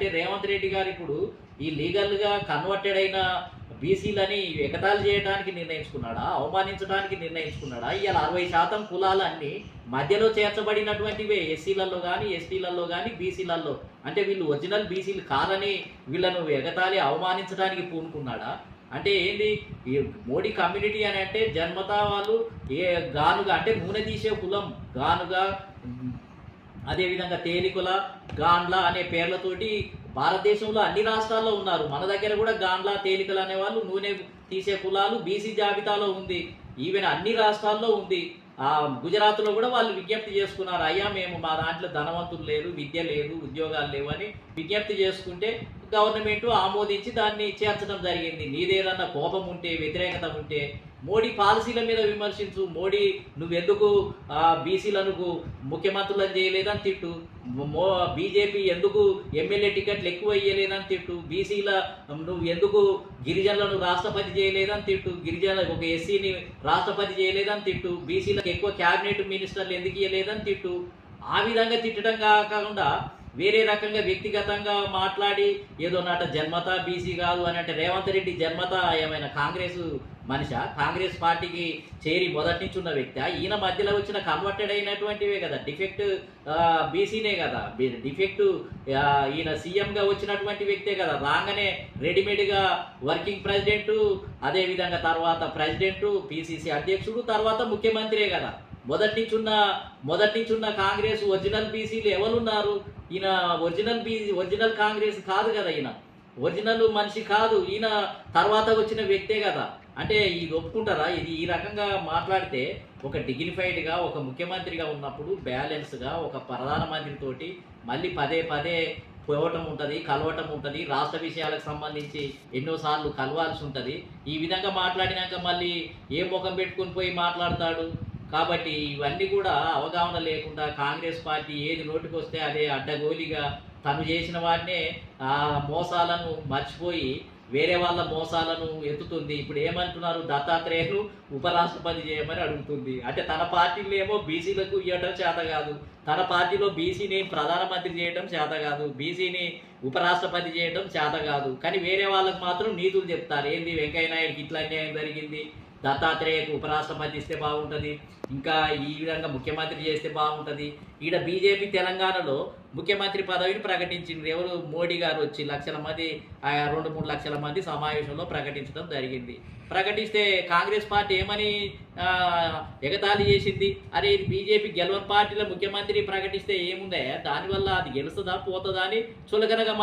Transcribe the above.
అంటే రేవంత్ రెడ్డి గారు ఇప్పుడు ఈ లీగల్గా కన్వర్టెడ్ అయిన బీసీలని ఎగతాళి చేయడానికి నిర్ణయించుకున్నాడా? అవమానించడానికి నిర్ణయించుకున్నాడా? ఇవాళ అరవై శాతం కులాలన్నీ మధ్యలో చేర్చబడినటువంటివే ఎస్సీలలో కానీ ఎస్టీలలో కానీ బీసీలలో అంటే వీళ్ళు ఒరిజినల్ బీసీలు కాదని వీళ్ళను ఎగతాళి అవమానించడానికి పూనుకున్నాడా? అంటే ఏంది? ఈ మోడీ కమ్యూనిటీ అని అంటే జన్మతా వాళ్ళు ఏ గానుగా అంటే నూనె తీసే కులం గానుగా అదేవిధంగా తేలికుల గాండ్ల అనే పేర్లతోటి భారతదేశంలో అన్ని రాష్ట్రాల్లో ఉన్నారు. మన దగ్గర కూడా గాండ్ల తేలికలు అనే వాళ్ళు నూనె తీసే కులాలు బీసీ జాబితాలో ఉంది. ఈవెన్ అన్ని రాష్ట్రాల్లో ఉంది. ఆ గుజరాత్లో కూడా వాళ్ళు విజ్ఞప్తి చేసుకున్నారు అయ్యా మేము మా దాంట్లో ధనవంతులు లేరు విద్య లేదు ఉద్యోగాలు లేవు అని విజ్ఞప్తి చేసుకుంటే గవర్నమెంట్ ఆమోదించి దాన్ని చేర్చడం జరిగింది. నీదేదన్నా కోపం ఉంటే వ్యతిరేకత ఉంటే మోడీ పాలసీల మీద విమర్శించు మోడీ నువ్వెందుకు ఆ, బీసీలకు ముఖ్యమంత్రులను చేయలేదని తిట్టు మో బీజేపీ ఎందుకు ఎమ్మెల్యే టికెట్లు ఎక్కువ ఇయ్యలేదని తిట్టు బీసీల నువ్వు ఎందుకు గిరిజనులను రాష్ట్రపతి చేయలేదని తిట్టు గిరిజన ఒక ఎస్సీని రాష్ట్రపతి చేయలేదని తిట్టు బీసీలకు ఎక్కువ క్యాబినెట్ మినిస్టర్లు ఎందుకు ఇయ్యలేదని తిట్టు. ఆ విధంగా తిట్టడం కాకుండా వేరే రకంగా వ్యక్తిగతంగా మాట్లాడి ఏదో నాట జన్మత బీసీ కాదు అని అంటే రేవంత్ రెడ్డి జన్మత ఏమైనా కాంగ్రెస్ మనిష? కాంగ్రెస్ పార్టీకి చేరి మొదటి నుంచి ఉన్న వ్యక్తి ఈయన మధ్యలో వచ్చిన కన్వర్టెడ్ అయినటువంటివే కదా. డిఫెక్ట్ బీసీనే కదా. డిఫెక్ట్ ఈయన సీఎంగా వచ్చినటువంటి వ్యక్తే కదా. రాగానే రెడీమేడ్గా వర్కింగ్ ప్రెసిడెంట్ అదే విధంగా తర్వాత ప్రెసిడెంట్ పిసిసి అధ్యక్షుడు తర్వాత ముఖ్యమంత్రే కదా. మొదటి నుంచి ఉన్న మొదటి నుంచి ఉన్న కాంగ్రెస్ ఒరిజినల్ బీసీలు ఎవరున్నారు? ఈయన ఒరిజినల్ బీసీ ఒరిజినల్ కాంగ్రెస్ కాదు కదా ఈయన. ఒరిజినల్ మనిషి కాదు. ఈయన తర్వాత వచ్చిన వ్యక్తే కదా. అంటే ఇది ఒప్పుకుంటారా? ఇది ఈ రకంగా మాట్లాడితే ఒక డిగ్నిఫైడ్గా ఒక ముఖ్యమంత్రిగా ఉన్నప్పుడు బ్యాలెన్స్గా ఒక ప్రధానమంత్రితో మళ్ళీ పదే పదే పోవటం ఉంటుంది కలవటం ఉంటుంది రాష్ట్ర విషయాలకు సంబంధించి ఎన్నోసార్లు కలవాల్సి ఉంటుంది. ఈ విధంగా మాట్లాడినాక మళ్ళీ ఏ ముఖం పెట్టుకుని పోయి మాట్లాడతాడు? కాబట్టి ఇవన్నీ కూడా అవగాహన లేకుండా కాంగ్రెస్ పార్టీ ఏది నోటికి వస్తే అదే అడ్డగోలిగా తను చేసిన వాడినే ఆ మోసాలను మర్చిపోయి వేరే వాళ్ళ మోసాలను ఎత్తుతుంది. ఇప్పుడు ఏమంటున్నారు దత్తాత్రేయులు? ఉపరాష్ట్రపతి చేయమని అడుగుతుంది. అంటే తన పార్టీలో ఏమో బీసీలకు ఇవ్వడం చేత కాదు. తన పార్టీలో బీసీని ప్రధానమంత్రి చేయడం చేత కాదు. బీసీని ఉపరాష్ట్రపతి చేయడం చేత కాదు. కానీ వేరే వాళ్ళకి మాత్రం నీతులు చెప్తారు. ఏంది వెంకయ్య నాయుడికి ఇట్లా అన్యాయం జరిగింది? దత్తాత్రేయకు ఉపరాష్ట్రపతి ఇస్తే బాగుంటుంది. ఇంకా ఈ విధంగా ముఖ్యమంత్రి చేస్తే బాగుంటుంది. ఈడ బీజేపీ తెలంగాణలో ముఖ్యమంత్రి పదవిని ప్రకటించింది ఎవరు? మోడీ గారు వచ్చి లక్షల మంది ఆ రెండు మూడు లక్షల మంది సమావేశంలో ప్రకటించడం జరిగింది. ప్రకటిస్తే కాంగ్రెస్ పార్టీ ఏమని ఆ, ఎగతాళి చేసింది? అరే ఇది బీజేపీ గెలవని పార్టీలో ముఖ్యమంత్రి ప్రకటిస్తే ఏముందే దానివల్ల అది గెలుస్తుందా పోతుందా అని చులకనగా